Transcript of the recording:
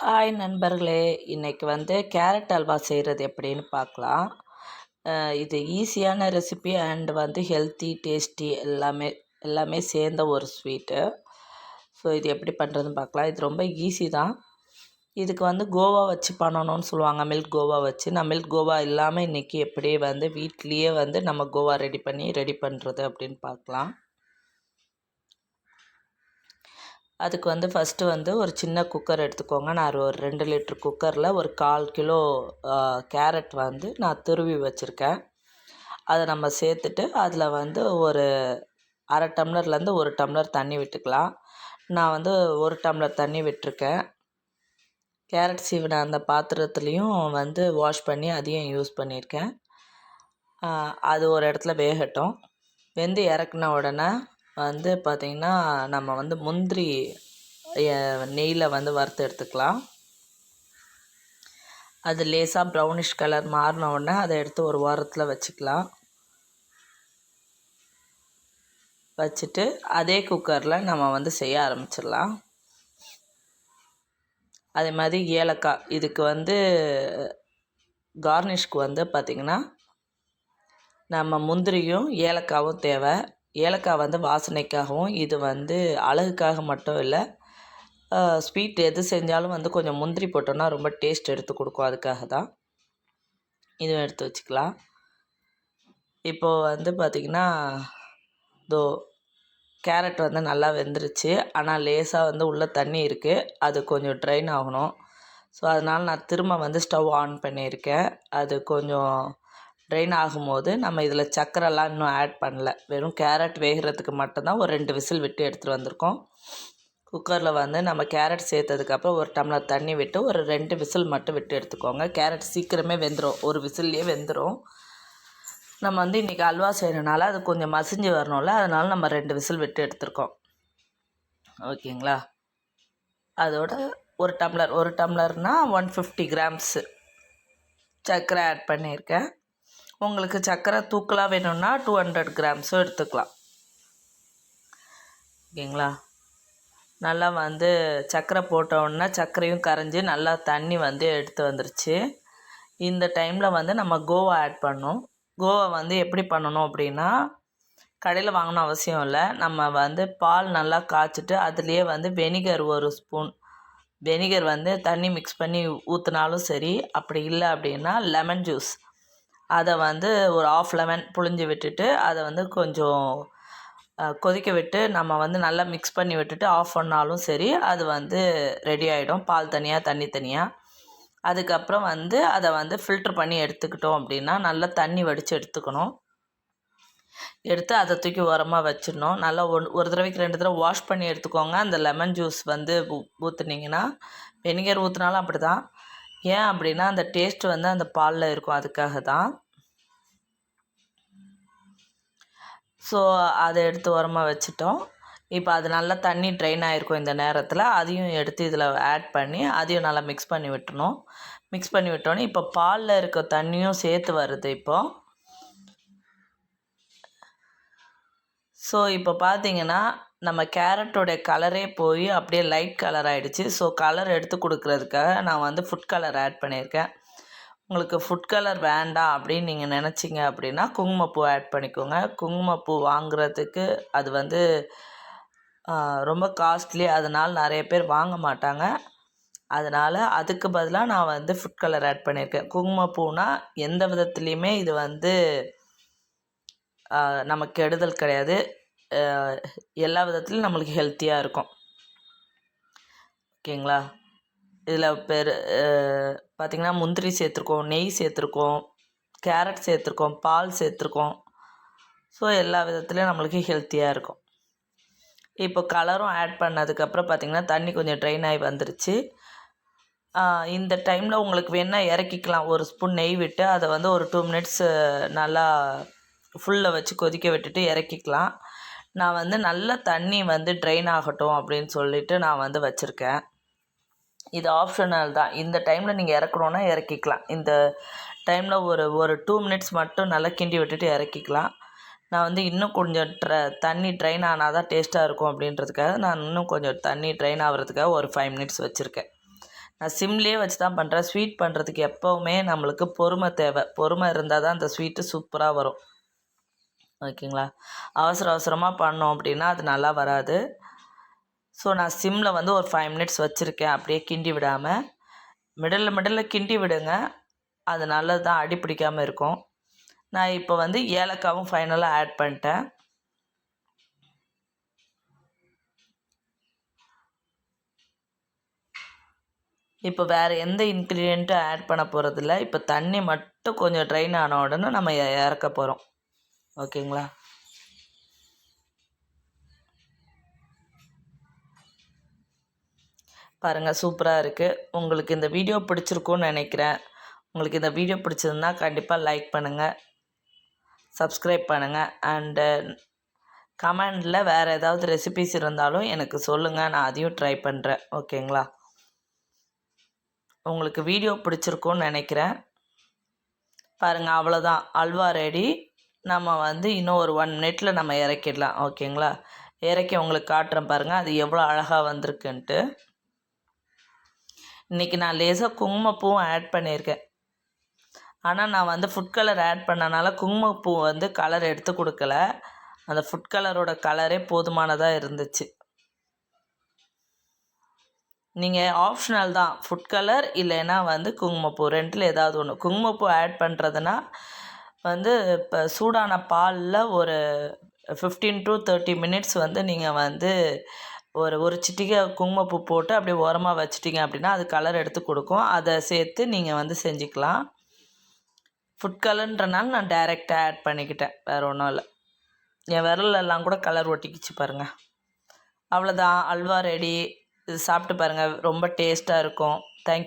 Hi நண்பர்களே இன்றைக்கி வந்து கேரட் அல்வா செய்கிறது எப்படின்னு பார்க்கலாம். இது ஈஸியான ரெசிபி அண்டு வந்து ஹெல்த்தி டேஸ்டி எல்லாமே எல்லாமே சேர்ந்த ஒரு ஸ்வீட்டு. ஸோ இது எப்படி பண்ணுறதுன்னு பார்க்கலாம். இது ரொம்ப ஈஸி தான். இதுக்கு வந்து கோவா வச்சு பண்ணணும்னு சொல்லுவாங்க. மில்க் கோவா வச்சு. நான் மில்க் கோவா இல்லாமல் இன்றைக்கி எப்படி வந்து வீட்லேயே வந்து நம்ம கோவா ரெடி பண்ணி ரெடி பண்ணுறது அப்படின்னு பார்க்கலாம். அதுக்கு வந்து ஃபஸ்ட்டு வந்து ஒரு சின்ன குக்கர் எடுத்துக்கோங்க. நான் ஒரு ரெண்டு லிட்ரு குக்கரில் ஒரு கால் கிலோ கேரட் வந்து நான் துருவி வச்சுருக்கேன். அதை நம்ம சேர்த்துட்டு அதில் வந்து ஒரு அரை டம்ளர்லேருந்து ஒரு டம்ளர் தண்ணி விட்டுக்கலாம். நான் வந்து ஒரு டம்ளர் தண்ணி விட்டிருக்கேன். கேரட் சீவின அந்த பாத்திரத்துலேயும் வந்து வாஷ் பண்ணி அதையும் யூஸ் பண்ணியிருக்கேன் அது ஒரு இடத்துல வேகட்டும். வெந்து இறக்குன உடனே வந்து பார்த்திங்கன்னா நம்ம வந்து முந்திரி நெய்யில் வந்து வறுத்து எடுத்துக்கலாம். அது லேசாக ப்ரௌனிஷ் கலர் மாறின உடனே அதை எடுத்து ஒரு வாரத்தில் வச்சுக்கலாம். வச்சுட்டு அதே குக்கரில் நம்ம வந்து செய்ய ஆரம்பிச்சிடலாம். அதே மாதிரி ஏலக்காய் இதுக்கு வந்து கார்னிஷ்க்கு வந்து பார்த்திங்கன்னா நம்ம முந்திரியும் ஏலக்காவும் தேவை. ஏலக்காய் வந்து வாசனைக்காகவும் இது வந்து அழகுக்காக மட்டும் இல்லை ஸ்வீட் எது செஞ்சாலும் வந்து கொஞ்சம் முந்திரி போட்டோன்னா ரொம்ப டேஸ்ட் எடுத்து கொடுக்கும். அதுக்காக தான் இதுவும் எடுத்து வச்சுக்கலாம். இப்போது வந்து பார்த்திங்கன்னா இதோ கேரட் வந்து நல்லா வெந்துருச்சு. ஆனால் லேசாக வந்து உள்ளே தண்ணி இருக்குது அது கொஞ்சம் ட்ரைன் ஆகணும். ஸோ அதனால் நான் திரும்ப வந்து ஸ்டவ் ஆன் பண்ணியிருக்கேன். அது கொஞ்சம் ட்ரைன் ஆகும்போது நம்ம இதில் சர்க்கரைலாம் இன்னும் ஆட் பண்ணல. வெறும் கேரட் வேகிறதுக்கு மட்டும்தான் ஒரு ரெண்டு விசில் விட்டு எடுத்துகிட்டு வந்திருக்கோம். குக்கரில் வந்து நம்ம கேரட் சேர்த்ததுக்கப்புறம் ஒரு டம்ளர் தண்ணி விட்டு ஒரு ரெண்டு விசில் மட்டும் விட்டு எடுத்துக்கோங்க. கேரட் சீக்கிரமே வெந்துடும் ஒரு விசில்லையே வெந்துடும் நம்ம வந்து இன்றைக்கி அல்வா செய்கிறனால அது கொஞ்சம் மசிஞ்சு வரணும்ல. அதனால் நம்ம ரெண்டு விசில் விட்டு எடுத்துருக்கோம். ஓகேங்களா? அதோட ஒரு டம்ளர் ஒரு டம்ளர்னால் ஒன் ஃபிஃப்டி கிராம்ஸு சர்க்கரை ஆட் பண்ணியிருக்கேன். உங்களுக்கு சர்க்கரை தூக்கலாக வேணும்னா டூ ஹண்ட்ரட் கிராம்ஸும் எடுத்துக்கலாம். ஓகேங்களா? நல்லா வந்து சர்க்கரை போட்டோன்னா சர்க்கரையும் கரைஞ்சி நல்லா தண்ணி வந்து எடுத்து வந்துருச்சு. இந்த டைமில் வந்து நம்ம கோவா ஆட் பண்ணோம். கோவா வந்து எப்படி பண்ணணும் அப்படின்னா கடையில் வாங்கணும் அவசியம் இல்லை. நம்ம வந்து பால் நல்லா காய்ச்சிட்டு அதுலேயே வந்து வெனிகர் ஒரு ஸ்பூன் வெனிகர் வந்து தண்ணி மிக்ஸ் பண்ணி ஊற்றினாலும் சரி அப்படி இல்லை அப்படின்னா லெமன் ஜூஸ் அதை வந்து ஒரு ஆஃப் லெமன் புழிஞ்சு விட்டுட்டு அதை வந்து கொஞ்சம் கொதிக்க விட்டு நம்ம வந்து நல்லா மிக்ஸ் பண்ணி விட்டுட்டு ஆஃப் பண்ணாலும் சரி அது வந்து ரெடி ஆகிடும் பால் தனியாக தண்ணி தனியாக அதுக்கப்புறம் வந்து அதை வந்து ஃபில்ட்ரு பண்ணி எடுத்துக்கிட்டோம் அப்படின்னா நல்லா தண்ணி வடித்து எடுத்துக்கணும். எடுத்து அதை தூக்கி உரமாக வச்சிடணும். நல்லா ஒன் ஒரு தடவைக்கு ரெண்டு தடவை வாஷ் பண்ணி எடுத்துக்கோங்க. அந்த லெமன் ஜூஸ் வந்து ஊற்றுனீங்கன்னா வெனிகர் ஊற்றுனாலும் அப்படி தான் ஏன் அப்படின்னா அந்த டேஸ்ட் வந்து அந்த பாலில் இருக்கும். அதுக்காக தான் ஸோ அதை எடுத்து உரமாக வச்சுட்டோம். இப்போ அது நல்லா தண்ணி ட்ரெயின் ஆகிருக்கும் இந்த நேரத்தில். அதையும் எடுத்து இதில் ஆட் பண்ணி அதையும் நல்லா மிக்ஸ் பண்ணி விட்டணும் மிக்ஸ் பண்ணி விட்டோன்னே இப்போ பாலில் இருக்க தண்ணியும் சேர்த்து வருது இப்போது ஸோ இப்போ பார்த்தீங்கன்னா நம்ம கேரட்டோடைய கலரே போய் அப்படியே லைட் கலர் ஆகிடுச்சு ஸோ கலர் எடுத்து கொடுக்குறதுக்காக நான் வந்து ஃபுட் கலர் ஆட் பண்ணியிருக்கேன். உங்களுக்கு ஃபுட் கலர் வேண்டாம் அப்படின்னு நீங்கள் நினச்சிங்க அப்படின்னா குங்குமப்பூ ஆட் பண்ணிக்கோங்க. குங்குமப்பூ வாங்குறதுக்கு அது வந்து ரொம்ப காஸ்ட்லி. அதனால் நிறைய பேர் வாங்க மாட்டாங்க. அதனால் அதுக்கு பதிலாக நான் வந்து ஃபுட் கலர் ஆட் பண்ணியிருக்கேன். குங்குமப்பூனா எந்த விதத்துலேயுமே இது வந்து நமக்கு கெடுதல் கிடையாது. எல்லா விதத்துலையும் நம்மளுக்கு ஹெல்த்தியாக இருக்கும். ஓகேங்களா? இதில் பெரு பார்த்திங்கன்னா முந்திரி சேர்த்துருக்கோம் நெய் சேர்த்துருக்கோம் கேரட் சேர்த்துருக்கோம் பால் சேர்த்துருக்கோம். ஸோ எல்லா விதத்துலேயும் நம்மளுக்கு ஹெல்த்தியாக இருக்கும். இப்போ கலரும் ஆட் பண்ணதுக்கப்புறம் பார்த்திங்கன்னா தண்ணி கொஞ்சம் ட்ரைன் ஆகி வந்துருச்சு. இந்த டைமில் உங்களுக்கு வேணால் இறக்கிக்கலாம். ஒரு ஸ்பூன் நெய் விட்டு அதை வந்து ஒரு டூ மினிட்ஸ் நல்லா ஃபுல்லில் வச்சு கொதிக்க விட்டுட்டு இறக்கிக்கலாம். நான் வந்து நல்ல தண்ணி வந்து ட்ரெயின் ஆகட்டும் அப்படின்னு சொல்லிவிட்டு நான் வந்து வச்சுருக்கேன். இது ஆப்ஷனல் தான். இந்த டைமில் நீங்கள் இறக்கணுன்னா இறக்கிக்கலாம். இந்த டைமில் ஒரு ஒரு டூ மினிட்ஸ் மட்டும் நல்லா கிண்டி விட்டுட்டு இறக்கிக்கலாம். நான் வந்து இன்னும் கொஞ்சம் ட்ர தண்ணி ட்ரைன் ஆனால் தான் டேஸ்ட்டாக இருக்கும் அப்படின்றதுக்காக நான் இன்னும் கொஞ்சம் தண்ணி ட்ரைன் ஆகிறதுக்காக ஒரு ஃபைவ் மினிட்ஸ் வச்சுருக்கேன். நான் சிம்லேயே வச்சு தான் பண்ணுறேன் ஸ்வீட் பண்ணுறதுக்கு எப்போவுமே நம்மளுக்கு பொறுமை தேவை. பொறுமை இருந்தால் தான் அந்த ஸ்வீட்டு சூப்பராக வரும். ஓகேங்களா? அவசர அவசரமாக பண்ணோம் அப்படின்னா அது நல்லா வராது. ஸோ நான் சிம்மில் வந்து ஒரு ஃபைவ் மினிட்ஸ் வச்சுருக்கேன். அப்படியே கிண்டி விடாமல் மிடலில் மிடலில் கிண்டி விடுங்க. அது நல்லது தான் அடி பிடிக்காமல் இருக்கும். நான் இப்போ வந்து ஏலக்காவும் ஃபைனலாக ஆட் பண்ணிட்டேன். இப்போ வேறு எந்த இன்க்ரீடியண்ட்டும் ஆட் பண்ண போகிறதில்ல இப்போ தண்ணி மட்டும் கொஞ்சம் ட்ரைன் ஆன உடனே நம்ம இறக்க போகிறோம் ஓகேங்களா? பாருங்கள் சூப்பராக இருக்குது உங்களுக்கு இந்த வீடியோ பிடிச்சிருக்கும்னு நினைக்கிறேன். உங்களுக்கு இந்த வீடியோ பிடிச்சதுன்னா கண்டிப்பாக லைக் பண்ணுங்கள் சப்ஸ்கிரைப் பண்ணுங்கள் அண்டு கமெண்டில் வேறு ஏதாவது ரெசிபிஸ் இருந்தாலும் எனக்கு சொல்லுங்கள் நான் அதையும் ட்ரை பண்ணுறேன் ஓகேங்களா? உங்களுக்கு வீடியோ பிடிச்சிருக்கும்னு நினைக்கிறேன். பாருங்கள் அவ்வளோதான் அல்வா ரெடி நம்ம வந்து இன்னும் ஒரு ஒன் மினிட்ல நம்ம இறக்கிடலாம். ஓகேங்களா இறக்கி உங்களுக்கு காட்டுறேன் பாருங்கள் அது எவ்வளோ அழகாக வந்திருக்குன்ட்டு. இன்றைக்கி நான் லேசாக குங்குமப்பூவும் ஆட் பண்ணியிருக்கேன். ஆனால் நான் வந்து ஃபுட் கலர் ஆட் பண்ணனால குங்குமப்பூ வந்து கலர் எடுத்து கொடுக்கல. அந்த ஃபுட் கலரோட கலரே போதுமானதாக இருந்துச்சு. நீங்கள் ஆப்ஷனல் தான். ஃபுட் கலர் இல்லைன்னா வந்து குங்குமப்பூ. ரெண்டில் ஏதாவது ஒன்று குங்குமப்பூ ஆட் பண்ணுறதுனா வந்து இப்போ சூடான பாலில் ஒரு ஃபிஃப்டீன் டு தேர்ட்டி மினிட்ஸ் வந்து நீங்கள் வந்து ஒரு ஒரு சிட்டிகை குங்குமப்பூ போட்டு அப்படியே ஓரமாக வச்சிட்டிங்க அப்படின்னா அது கலர் எடுத்து கொடுக்கும். அதை சேர்த்து நீங்கள் வந்து செஞ்சுக்கலாம். ஃபுட் கலர்ன்றனால நான் டைரெக்டாக ஆட் பண்ணிக்கிட்டேன். வேறு ஒன்றும் இல்லை. என் விரலெல்லாம் கூட கலர் ஒட்டிக்கிச்சு பாருங்கள் அவ்வளோதான் அல்வா ரெடி இது சாப்பிட்டு பாருங்கள் ரொம்ப டேஸ்ட்டாக இருக்கும். தேங்க்